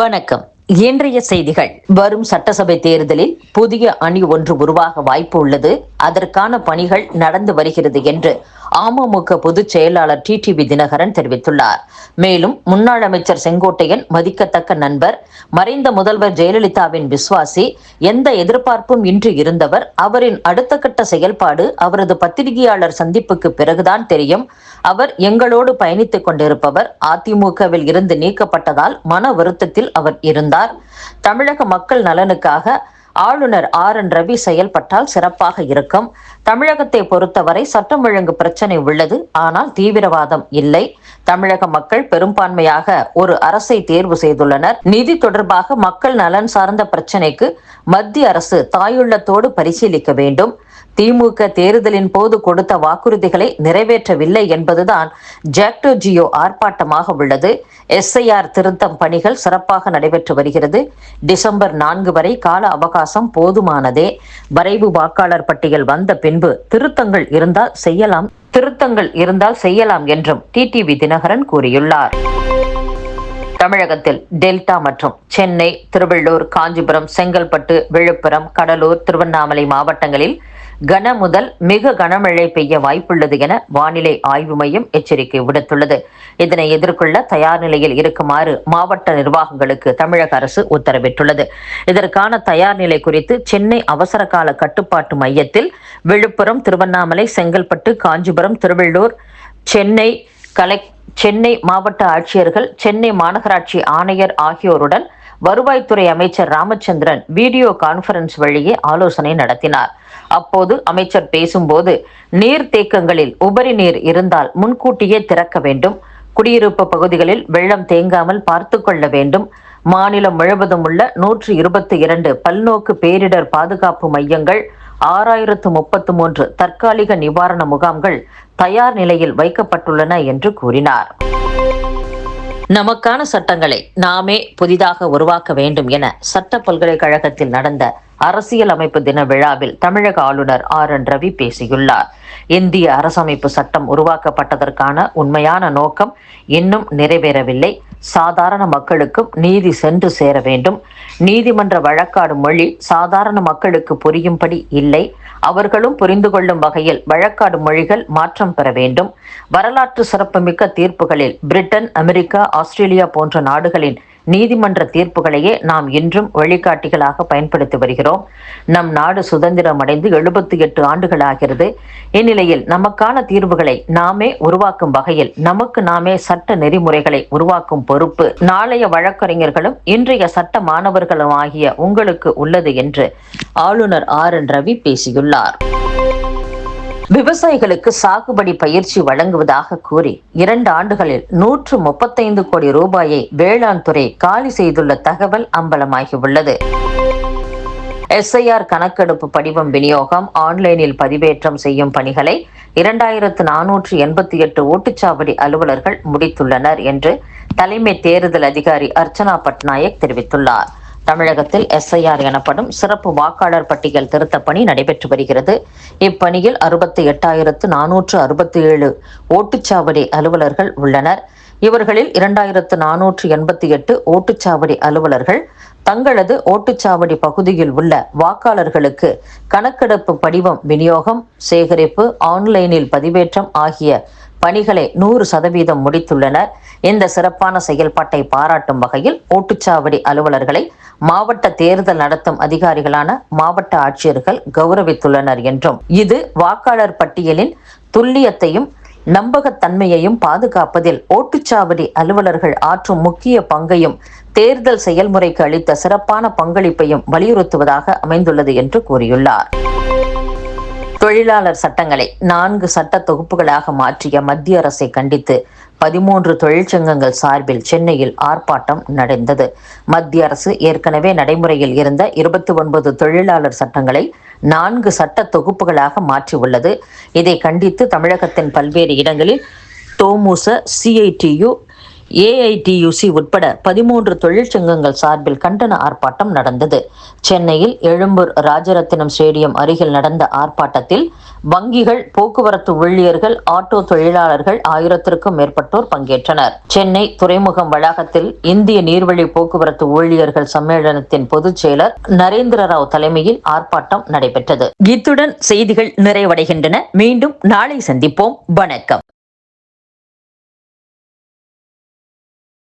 வணக்கம். இன்றைய செய்திகள். வரும் சட்டசபை தேர்தலில் புதிய அணி ஒன்று உருவாக வாய்ப்பு உள்ளது. அதற்கான பணிகள் நடந்து வருகிறது என்று அமமுக பொதுச் செயலாளர் டிடிவி தினகரன் தெரிவித்துள்ளார். மேலும் முன்னாள் அமைச்சர் செங்கோட்டையன் மதிக்கத்தக்க நண்பர் மறைந்த முதல்வர் ஜெயலலிதாவின் விசுவாசி எந்த எதிர்பார்ப்பும் இன்றி இருந்தவர் அவரின் அடுத்த கட்ட செயல்பாடு அவரது பத்திரிகையாளர் சந்திப்புக்கு பிறகுதான் தெரியும். அவர் எங்களோடு பயணித்துக் கொண்டிருப்பவர் அதிமுகவில் இருந்து நீக்கப்பட்டதால் மன வருத்தத்தில் அவர் இருந்தார். தமிழக மக்கள் நலனுக்காக ஆளுநர் ஆர் என் ரவி செயல்பட்டால் சிறப்பாக இருக்கும். தமிழகத்தை பொறுத்தவரை சட்டம் ஒழுங்கு பிரச்சனை உள்ளது. ஆனால் தீவிரவாதம் இல்லை. தமிழக மக்கள் பெரும்பான்மையாக ஒரு அரசை தேர்வு செய்துள்ளனர். நிதி தொடர்பாக மக்கள் நலன் சார்ந்த பிரச்சனைக்கு மத்திய அரசு தாயுள்ளத்தோடு பரிசீலிக்க வேண்டும். திமுக தேர்தலின் போது கொடுத்த வாக்குறுதிகளை நிறைவேற்றவில்லை என்பதுதான் ஜாக்டோ ஜியோ ஆர்ப்பாட்டமாக உள்ளது. எஸ்ஐஆர் திருத்தம் பணிகள் சிறப்பாக நடைபெற்று வருகிறது. டிசம்பர் நான்கு வரை கால அவகாசம் போதுமானதே. வரைவு வாக்காளர் பட்டியல் வந்த பின்பு திருத்தங்கள் இருந்தால் செய்யலாம் திருத்தங்கள் இருந்தால் செய்யலாம் என்றும் டிடிவி தினகரன் கூறியுள்ளார். தமிழகத்தில் டெல்டா மற்றும் சென்னை திருவள்ளூர் காஞ்சிபுரம் செங்கல்பட்டு விழுப்புரம் கடலூர் திருவண்ணாமலை மாவட்டங்களில் கன முதல் மிக கனமழை பெய்ய வாய்ப்புள்ளது என வானிலை ஆய்வு மையம் எச்சரிக்கை விடுத்துள்ளது. இதனை எதிர்கொள்ள தயார் நிலையில் இருக்குமாறு மாவட்ட நிர்வாகங்களுக்கு தமிழக அரசு உத்தரவிட்டுள்ளது. இதற்கான தயார் நிலை குறித்து சென்னை அவசர கால கட்டுப்பாட்டு மையத்தில் விழுப்புரம் திருவண்ணாமலை செங்கல்பட்டு காஞ்சிபுரம் திருவள்ளூர் சென்னை கலெக் சென்னை மாவட்ட ஆட்சியர்கள் சென்னை மாநகராட்சி ஆணையர் ஆகியோருடன் வருவாய்த்துறை அமைச்சர் ராமச்சந்திரன் வீடியோ கான்பரன்ஸ் வழியே ஆலோசனை நடத்தினார். அப்போது அமைச்சர் பேசும்போது நீர் தேக்கங்களில் உபரி நீர் இருந்தால் முன்கூட்டியே திறக்க வேண்டும். குடியிருப்பு பகுதிகளில் வெள்ளம் தேங்காமல் பார்த்து கொள்ள வேண்டும். மாநிலம் முழுவதும் உள்ள நூற்று இருபத்தி இரண்டு பல்நோக்கு பேரிடர் பாதுகாப்பு மையங்கள் ஆறாயிரத்து முப்பத்து மூன்று தற்காலிக நிவாரண முகாம்கள் தயார் நிலையில் வைக்கப்பட்டுள்ளன என்று கூறினார். நமக்கான சட்டங்களை நாமே புதிதாக உருவாக்க வேண்டும் என சட்ட பல்கலைக்கழகத்தில் நடந்த அரசியல் அமைப்பு தின விழாவில் தமிழக ஆளுநர் ஆர் என் ரவி பேசியுள்ளார். இந்திய அரசமைப்பு சட்டம் உருவாக்கப்பட்டதற்கான உண்மையான நோக்கம் இன்னும் நிறைவேறவில்லை. சாதாரண மக்களுக்கும் நீதி சென்று சேர வேண்டும். நீதிமன்ற வழக்காடு மொழி சாதாரண மக்களுக்கு புரியும்படி இல்லை. அவர்களும் புரிந்து கொள்ளும் வகையில் வழக்காடு மொழிகள் மாற்றம் பெற வேண்டும். வரலாற்று சிறப்புமிக்க தீர்ப்புகளில் பிரிட்டன் அமெரிக்கா ஆஸ்திரேலியா போன்ற நாடுகளின் நீதிமன்ற தீர்ப்புகளையே நாம் இன்றும் வழிகாட்டிகளாக பயன்படுத்தி வருகிறோம். நம் நாடு சுதந்திரம் அடைந்து எழுபத்தி எட்டு ஆண்டுகள் ஆகிறது இந்நிலையில் நமக்கான தீர்வுகளை நாமே உருவாக்கும் வகையில் நமக்கு நாமே சட்ட நெறிமுறைகளை உருவாக்கும் பொறுப்பு நாளைய வழக்கறிஞர்களும் இன்றைய சட்ட மாணவர்களும் ஆகிய உங்களுக்கு உள்ளது என்று ஆளுநர் ஆர் என் ரவி பேசியுள்ளார். விவசாயிகளுக்கு சாகுபடி பயிற்சி வழங்குவதாக கூறி இரண்டு ஆண்டுகளில் நூற்று முப்பத்தைந்து கோடி ரூபாயை வேளாண் துறை காலி செய்துள்ள தகவல் அம்பலமாகியுள்ளது. எஸ்ஐஆர் கணக்கெடுப்பு படிவம் விநியோகம் ஆன்லைனில் பதிவேற்றம் செய்யும் பணிகளை இரண்டாயிரத்து நானூற்று எண்பத்தி எட்டு ஓட்டுச்சாவடி அலுவலர்கள் முடித்துள்ளனர் என்று தலைமை தேர்தல் அதிகாரி அர்ச்சனா பட்நாயக் தெரிவித்துள்ளார். தமிழகத்தில் எஸ்ஐஆர் எனப்படும் சிறப்பு வாக்காளர் பட்டியல் திருத்தப் பணி நடைபெற்று வருகிறது. இப்பணியில் அறுபத்தி எட்டாயிரத்து நானூற்று அறுபத்தி ஏழு ஓட்டுச்சாவடி அலுவலர்கள் உள்ளனர். இவர்களில் இரண்டாயிரத்து நானூற்று எண்பத்தி எட்டு ஓட்டுச்சாவடி அலுவலர்கள் தங்களது ஓட்டுச்சாவடி பகுதியில் உள்ள வாக்காளர்களுக்கு கணக்கெடுப்பு படிவம் விநியோகம் சேகரிப்பு ஆன்லைனில் பதிவேற்றம் ஆகிய பணிகளை நூறு சதவீதம் முடித்துள்ளனர். இந்த சிறப்பான செயல்பாட்டை பாராட்டும் வகையில் ஓட்டுச்சாவடி அலுவலர்களை மாவட்ட தேர்தல் நடத்தும் அதிகாரிகளான மாவட்ட ஆட்சியர்கள் கௌரவித்துள்ளனர் என்றும் இது வாக்காளர் பட்டியலின் துல்லியத்தையும் நம்பகத்தன்மையையும் பாதுகாப்பதில் ஓட்டுச்சாவடி அலுவலர்கள் ஆற்றும் முக்கிய பங்கையும் தேர்தல் செயல்முறைக்கு அளித்த சிறப்பான பங்களிப்பையும் வலியுறுத்துவதாக அமைந்துள்ளது என்று கூறியுள்ளார். தொழிலாளர் சட்டங்களை நான்கு சட்ட தொகுப்புகளாக மாற்றிய மத்திய அரசை கண்டித்து பதிமூன்று தொழிற்சங்கங்கள் சார்பில் சென்னையில் ஆர்ப்பாட்டம் நடந்தது. மத்திய அரசு ஏற்கனவே நடைமுறையில் இருந்த இருபத்தி ஒன்பது தொழிலாளர் சட்டங்களை நான்கு சட்ட தொகுப்புகளாக மாற்றியுள்ளது இதை கண்டித்து தமிழகத்தின் பல்வேறு இடங்களில் தோமுச சிஐடியு ஏஐடியுசி உட்பட பதிமூன்று தொழிற்சங்கங்கள் சார்பில் கண்டன ஆர்ப்பாட்டம் நடந்தது. சென்னையில் எழும்பூர் ராஜரத்தினம் ஸ்டேடியம் அருகில் நடந்த ஆர்ப்பாட்டத்தில் வங்கிகள் போக்குவரத்து ஊழியர்கள் ஆட்டோ தொழிலாளர்கள் ஆயிரத்திற்கும் மேற்பட்டோர் பங்கேற்றனர். சென்னை துறைமுகம் வளாகத்தில் இந்திய நீர்வழி போக்குவரத்து ஊழியர்கள் சம்மேளனத்தின் பொதுச் செயலர் நரேந்திர ராவ் தலைமையில் ஆர்ப்பாட்டம் நடைபெற்றது. இத்துடன் செய்திகள் நிறைவடைகின்றன. மீண்டும் நாளை சந்திப்போம். வணக்கம்.